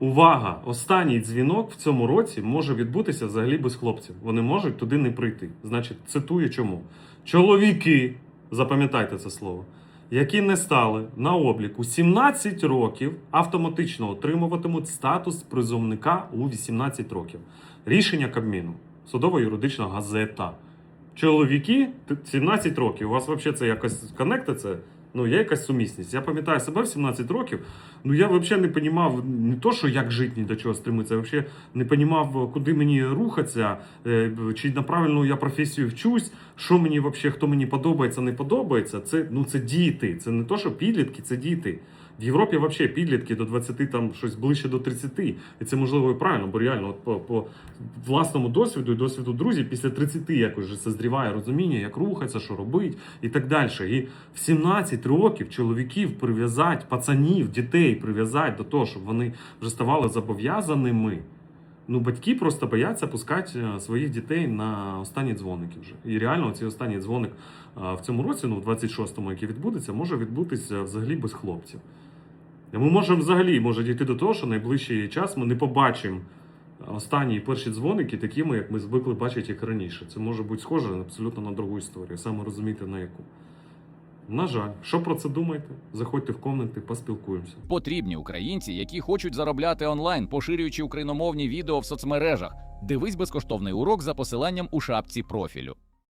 Увага! Останній дзвінок в цьому році може відбутися взагалі без хлопців. Вони можуть туди не прийти. Значить, цитую чому. Чоловіки, запам'ятайте це слово, які не стали на обліку 17 років, автоматично отримуватимуть статус призовника у 18 років. Рішення Кабміну. Судово-юридична газета. Чоловіки т- 17 років. У вас взагалі це якось коннектиться? Ну, є якась сумісність. Я пам'ятаю себе в 17 років. Ну я взагалі не розумів не то, що як жити, ні до чого стремитися, я взагалі не розумів, куди мені рухатися, е, чи на правильну я професію вчусь, що мені взагалі, хто мені подобається, не подобається. Це ну це діти. Це не то, що підлітки, це діти. В Європі взагалі підлітки до 20, там щось ближче до 30. І це можливо і правильно, бо реально от по, по власному досвіду і досвіду друзів після 30 якось вже созріває розуміння, як рухатися, що робити і так далі. І в 17 років чоловіків прив'язати, пацанів, дітей прив'язати до того, щоб вони вже ставали зобов'язаними. Ну, батьки просто бояться пускати е, своїх дітей на останні дзвоники вже. І реально цей останній дзвоник е, в цьому році, ну, в 26-му, який відбудеться, може відбутися взагалі без хлопців. Ми можемо взагалі може дійти до того, що найближчий час ми не побачимо останні і перші дзвоники такими, як ми звикли бачити їх раніше. Це може бути схоже абсолютно на другу історію, саме розуміти на яку. На жаль, що про це думаєте? Заходьте в коменти, поспілкуємося. Потрібні українці, які хочуть заробляти онлайн, поширюючи україномовні відео в соцмережах. Дивись безкоштовний урок за посиланням у шапці профілю.